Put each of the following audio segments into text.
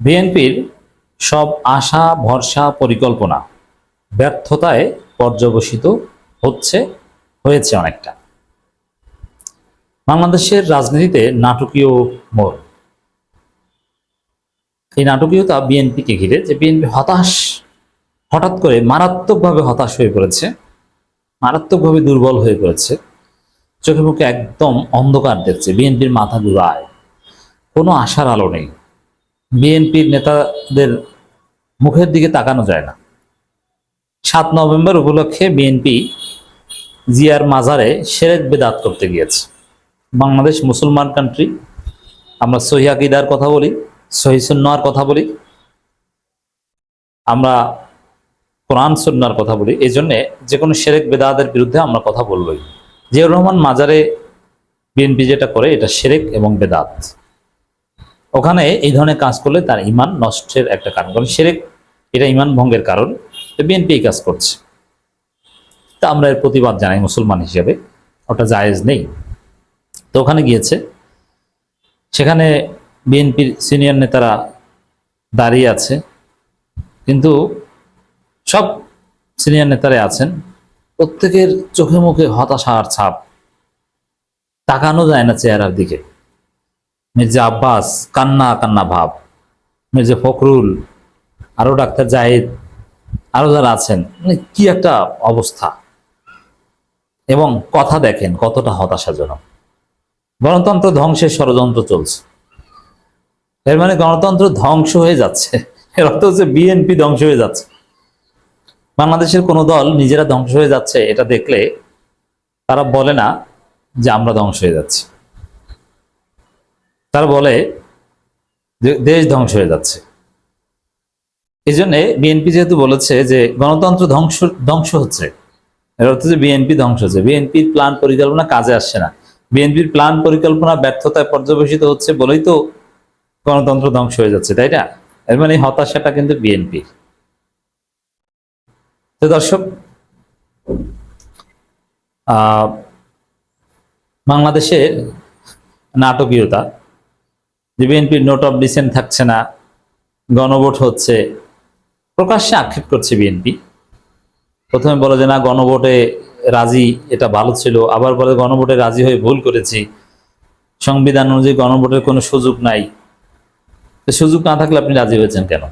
বিএনপির সব আশা, ভরসা, পরিকল্পনা ব্যর্থতায় পর্যবসিত হচ্ছে, হয়েছে অনেকটা। বাংলাদেশের রাজনীতিতে নাটকীয় মোড়। এই নাটকীয়তা বিএনপিকে ঘিরে যে বিএনপি হতাশ, হঠাৎ করে মারাত্মকভাবে হতাশ হয়ে পড়েছে, মারাত্মকভাবে দুর্বল হয়ে পড়েছে, চোখে মুখে একদম অন্ধকার দেখছে, বিএনপির মাথা ঘুরায় কোনো আশার আলো নেই। বিএনপির নেতাদের মুখের দিকে তাকানো যায় না। সাত নভেম্বর উপলক্ষে বিএনপি জিয়ার মাজারে সেরেক বেদাত করতে গিয়েছে। বাংলাদেশ মুসলমান কান্ট্রি আমরা সহি আকিদার কথা বলি, সহি সুন্নার কথা বলি, আমরা কোরআন সুন্নার কথা বলি এই জন্যে যে কোনো সেরেক বেদাতের বিরুদ্ধে আমরা কথা বলবই। জিয়াউর রহমান মাজারে বিএনপি যেটা করে, এটা সেরেক এবং বেদাত। ওখানে এই ধরনের কাজ করলে তার ইমান নষ্টের একটা কারণ। কারণ সেরেক, এটা ইমান ভঙ্গের কারণ। বিএনপি এই কাজ করছে। তা আমরা এর প্রতিবাদ জানাই মুসলমান হিসেবে। ওটা জায়েজ নেই। তো ওখানে গিয়েছে। সেখানে বিএনপির সিনিয়র নেতারা দাঁড়িয়ে আছে। কিন্তু সব সিনিয়র নেতারা আছেন। প্রত্যেকের চোখে মুখে হতাশার ছাপ। তাকানো যায় না চেহারার দিকে। মির্জা আব্বাস, কান্না কান্না ভাব। মির্জা ফখরুল, আরও ডাক্তার জাহিদ, আরও যারা আছেন মানে কি একটা অবস্থা। এবং কথা দেখেন কতটা হতাশাজনক। গণতন্ত্র ধ্বংসের ষড়যন্ত্র চলছে। এর মানে গণতন্ত্র ধ্বংস হয়ে যাচ্ছে। এর অর্থ হচ্ছে বিএনপি ধ্বংস হয়ে যাচ্ছে। বাংলাদেশের কোনো দল নিজেরা ধ্বংস হয়ে যাচ্ছে, এটা দেখলে তারা বলে না যে আমরা ধ্বংস হয়ে যাচ্ছি। তারা বলে দেশ ধ্বংস হয়ে যাচ্ছে। এই জন্যে বিএনপি যেহেতু বলেছে যে গণতন্ত্র ধ্বংস ধ্বংস হচ্ছে, এর অর্থ যে বিএনপি ধ্বংস হচ্ছে। বিএনপির প্ল্যান পরিকল্পনা কাজে আসছে না। বিএনপির প্ল্যান পরিকল্পনা ব্যর্থতায় পর্যবেসিত হচ্ছে বলেই তো গণতন্ত্র ধ্বংস হয়ে যাচ্ছে, তাই না? এর মানে হতাশাটা কিন্তু বিএনপির তো দর্শক বাংলাদেশের নাটকীয়তা যে বিএনপির নোট অফ ডিসেন্ট থাকছে না, গণভোট হচ্ছে, প্রকাশ্যে আক্ষেপ করছে বিএনপি। প্রথমে বলে যে না, গণভোটে রাজি, এটা ভালো ছিল। আবার বলে গণভোটে রাজি হয়ে ভুল করেছি। সংবিধান অনুযায়ী গণভোটের কোনো সুযোগ নাই। সুযোগ না থাকলে আপনি রাজি হয়েছেন কেন?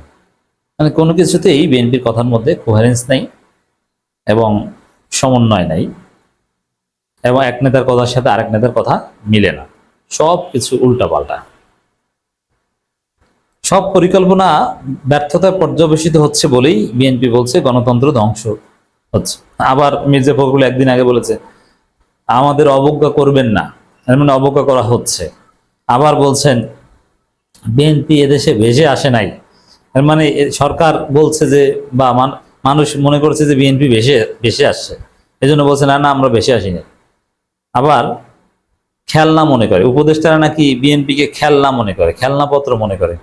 মানে কোনো কিছুতেই বিএনপির কথার মধ্যে কোহারেন্স নেই এবং সমন্বয় নাই এবং এক নেতার কথার সাথে আরেক নেতার কথা মিলে না। সব কিছু উল্টাপাল্টা। সব পরিকল্পনা ব্যর্থতায় পর্যবেসিত হচ্ছে বলেই বিএনপি বলছে, গণতন্ত্র ধ্বংস হচ্ছে। আবার মির্জা ফখরুল একদিন আগে বলেছে, আমাদের অবজ্ঞা করবেন না। মানে অবজ্ঞা করা হচ্ছে। আবার বলছেন বিএনপি এদেশে ভেসে আসে নাই। মানে সরকার বলছে যে, বা মান- মানুষ মনে করছে যে বিএনপি ভেসে ভেসে আসছে। এই জন্য বলছে, না না, আমরা ভেসে আসিনি। আবার খেলনা মনে করে, উপদেষ্টারা নাকি বিএনপিকে খেলনা মনে করে, খেলনাপত্র মনে করে।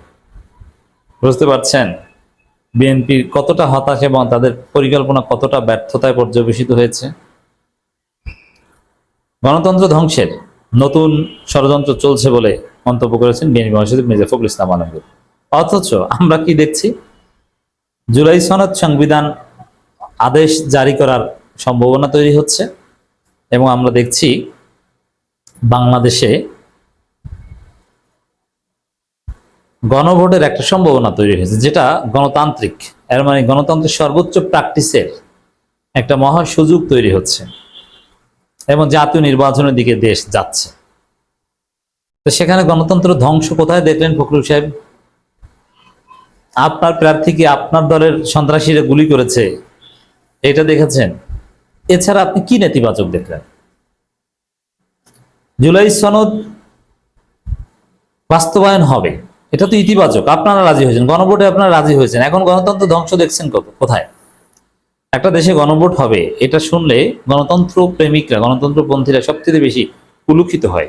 বুঝতে পারছেন? বিএনপির কতটা হতাশ এবং তাদের পরিকল্পনা কতটা ব্যর্থতায় পর্যবেসিত হয়েছে? গণতন্ত্র ধ্বংসের নতুন ষড়যন্ত্র চলছে বলে মন্তব্য করেছেন বিএনপি মহাসচিব মির্জা ইসলাম আলমগীর। অথচ আমরা কি দেখছি? জুলাই সনদ সংবিধান আদেশ জারি করার সম্ভাবনা তৈরি হচ্ছে এবং আমরা দেখছি বাংলাদেশে গণভোটের একটা সম্ভাবনা তৈরি হয়েছে, যেটা গণতান্ত্রিক, এর মানে গণতন্ত্রের সর্বোচ্চ প্র্যাকটিসের একটা মহা সুযোগ তৈরি হচ্ছে, এবং জাতীয় নির্বাচনের দিকে দেশ যাচ্ছে। তো সেখানে গণতন্ত্র ধ্বংস কোথায় দেখলেন ফখরুল সাহেব? আপনার প্রার্থীকে আপনার দলের সন্ত্রাসীরা গুলি করেছে? এটা দেখেছেন? এছাড়া আপনি কি নেতিবাচক দেখলেন? জুলাই সনদ বাস্তবায়ন হবে। এটা তো ইতিবাচক, আপনারা রাজি হয়েছেন, গণভোটে আপনারা রাজি হয়েছেন। এখন গণতন্ত্র ধ্বংস দেখছেন কোথায়? একটা দেশে গণভোট হবে, এটা শুনলে গণতন্ত্র প্রেমিকরা গণতন্ত্র গণতন্ত্রপন্থীরা সবচেয়ে বেশি কুলুখিত হয়।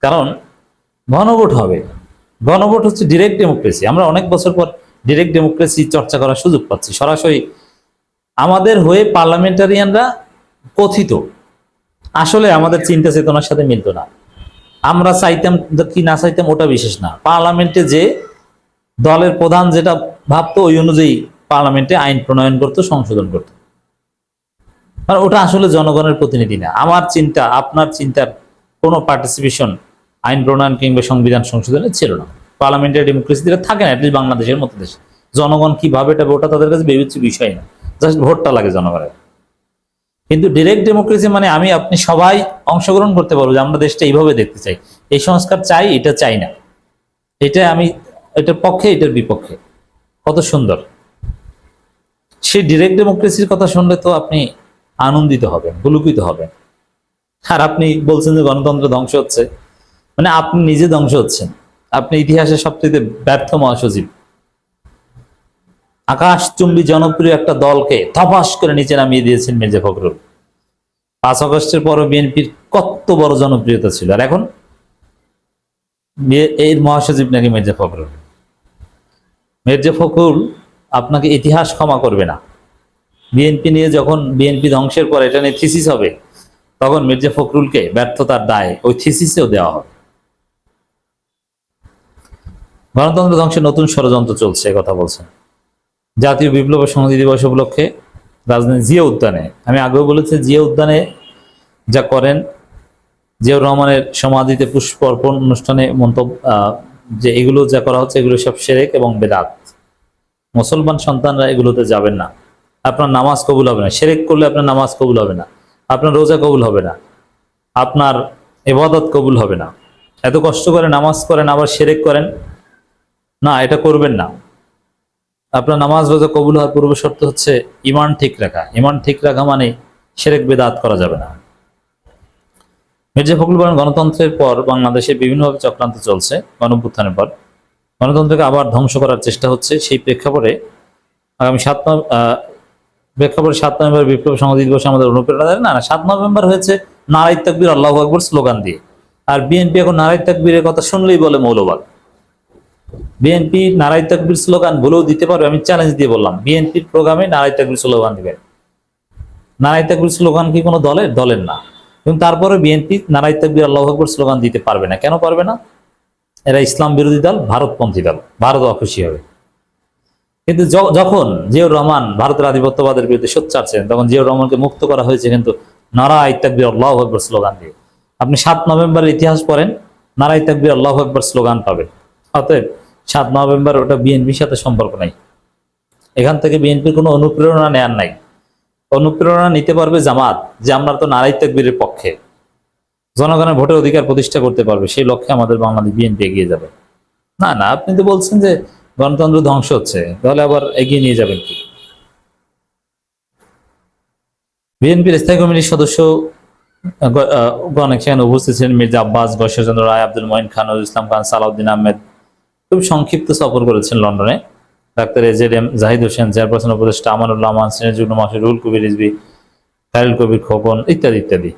কারণ, গণভোট হবে। গণভোট হচ্ছে ডিরেক্ট ডেমোক্রেসি আমরা অনেক বছর পর ডিরেক্ট ডেমোক্রেসি চর্চা করার সুযোগ পাচ্ছি। সরাসরি আমাদের হয়ে পার্লামেন্টারিয়ানরা কথিত। আসলে আমাদের চিন্তা চেতনার সাথে মিলতো না। আমরা চাইতাম কি না চাইতাম, ওটা বিশেষ না। পার্লামেন্টে যে দলের প্রধান যেটা ভাবতো, ওই অনুযায়ী পার্লামেন্টে আইন প্রণয়ন করতো, সংশোধন করতো। মানে ওটা আসলে জনগণের প্রতিনিধি না। আমার চিন্তা, আপনার চিন্তার কোনো পার্টিসিপেশন আইন প্রণয়ন কিংবা সংবিধান সংশোধনে ছিল না। পার্লামেন্টারি দিলে থাকে না বাংলাদেশের মতো দেশে। জনগণ কি ভাবে এটা, ওটা তাদের কাছে বিবেচ্য বিষয় না। জাস্ট ভোটটা লাগে জনগণের। কিন্তু ডিরেক্ট ডেমোক্রেসি মানে আমি, আপনি সবাই অংশগ্রহণ করতে পারব যে আমরা দেশটা এইভাবে দেখতে চাই। এই সংস্কার চাই, এটা চাই না। এটা আমি, এটার পক্ষে, এটার বিপক্ষে। কত সুন্দর। সেই ডিরেক্ট ডেমোক্রেসির কথা শুনলে তো আপনি আনন্দিত হবেন, পুলকিত হবেন। আর আপনি বলছেন যে গণতন্ত্র ধ্বংস হচ্ছে। মানে আপনি নিজে ধ্বংস হচ্ছেন। আপনি ইতিহাসের সবচেয়ে ব্যর্থ মহাসচিব। আকাশচুম্বী জনপ্রিয় একটা দলকে ধপাস করে নিচে নামিয়ে দিয়েছেন মির্জা ফখরুল। পাঁচ আগস্টের পর বিএনপির কত বড় জনপ্রিয়তা ছিল। আর এখন? এর মহাসচিব নাকি মির্জা ফখরুল? মির্জা ফখরুল আপনাকে ইতিহাস ক্ষমা করবে না। বিএনপি নিয়ে যখন বিএনপি ধ্বংসের পর এটা নিয়ে থিসিস হবে, তখন মির্জা ফখরুলকে ব্যর্থতার দায় ওই থিসিসেও দেওয়া হবে। গণতন্ত্র ধ্বংসের নতুন ষড়যন্ত্র চলছে কথা বলছেন। জাতীয় বিপ্লব সংহতি দিবস উপলক্ষে রাজধানী জিয়া উদ্যানে। আমি আগেও বলেছি, জিয়া উদ্যানে যা করেন, জিয়াউর রহমানের সমাধিতে পুষ্প অর্পণ অনুষ্ঠানে মন্তব্য যে এগুলো যা করা হচ্ছে, এগুলো সব সেরেক এবং বেদাত। মুসলমান সন্তানরা এগুলোতে যাবেন না। আপনার নামাজ কবুল হবে না। সেরেক করলে আপনার নামাজ কবুল হবে না। আপনার রোজা কবুল হবে না। আপনার এবাদত কবুল হবে না। এত কষ্ট করে নামাজ করেন, আবার সেরেক করেন? না, এটা করবেন না। আপনার নামাজ রোজা কবুল হওয়ার পূর্ব শর্ত হচ্ছে ইমান ঠিক রাখা। ইমান ঠিক রাখা মানে সেরেক বেদাত করা যাবে না। মির্জা ফখরুল বলেন, গণতন্ত্রের পর বাংলাদেশে বিভিন্নভাবে চক্রান্ত চলছে গণভ্যুত্থানের পর। গণতন্ত্রকে আবার ধ্বংস করার চেষ্টা হচ্ছে সেই প্রেক্ষাপটে আগামী সাত প্রেক্ষাপটে সাত নভেম্বর বিপ্লব সংহতি দিবসে আমাদের অনুপ্রেরণা দেয়। না সাত নভেম্বর হয়েছে নারাই তাকবির, আল্লাহ আকবর স্লোগান দিয়ে। আর বিএনপি এখন নারাই তাকবীরের কথা শুনলেই বলে মৌলবাদ। বিএনপি নারাই তাকবির স্লোগান বলেও দিতে পারবে, আমি চ্যালেঞ্জ দিয়ে বললাম। বিএনপির প্রোগ্রামে নারাই তাকবির স্লোগান দিবে নারাই তাকবির স্লোগান কি কোনো দলের? দলের না। এবং তারপরে বিএনপি নারাই তাকবির আল্লাহ আকবর স্লোগান দিতে পারবে না। কেন পারবে না? এরা ইসলাম বিরোধী দল, ভারতপন্থী দল। ভারত অখুশি হবে। কিন্তু যখন জিয়াউর রহমান ভারতের আধিপত্যবাদের বিরুদ্ধে সোচ্চার ছিলেন, তখন জিয়াউর রহমানকে মুক্ত করা হয়েছে কিন্তু নারাই তাকবির আল্লাহ আকবর স্লোগান দিয়ে। আপনি সাত নভেম্বরের ইতিহাস পড়েন নারাই তাকবির আল্লাহ আকবর স্লোগান পাবেন। অতএব সাত নভেম্বর ওটা বিএনপির সাথে সম্পর্ক নাই। এখান থেকে বিএনপির কোনো অনুপ্রেরণা নেয়ার নাই। অনুপ্রেরণা নিতে পারবে জামাত যে আমরা তো নারাই তাকবীরের পক্ষে। জনগণের ভোটের অধিকার প্রতিষ্ঠা করতে পারবে সেই লক্ষ্যে আমাদের বাংলাদেশ বিএনপি এগিয়ে যাবে। না না আপনি তো বলছেন যে গণতন্ত্র ধ্বংস হচ্ছে তাহলে আবার এগিয়ে নিয়ে যাবেন কি? বিএনপির স্থায়ী কমিটির সদস্য আহ, গ- আহ, সেখানে উপস্থিত ছিলেন মির্জা আব্বাস গশ্বরচন্দ্র রায় আব্দুল মঈন খান ইসলাম খান সালাউদ্দিন আহমেদ খুব সংক্ষিপ্ত সফর করেছেন লন্ডনে। Doctor A Z M Zahid Hossain, chairperson উপদেষ্টা আমানুল্লাহ আমান সিনিয়র যুগ্ম রুল কবির রিজবি খায়রুল কবির খোকন ইত্যাদি ইত্যাদি।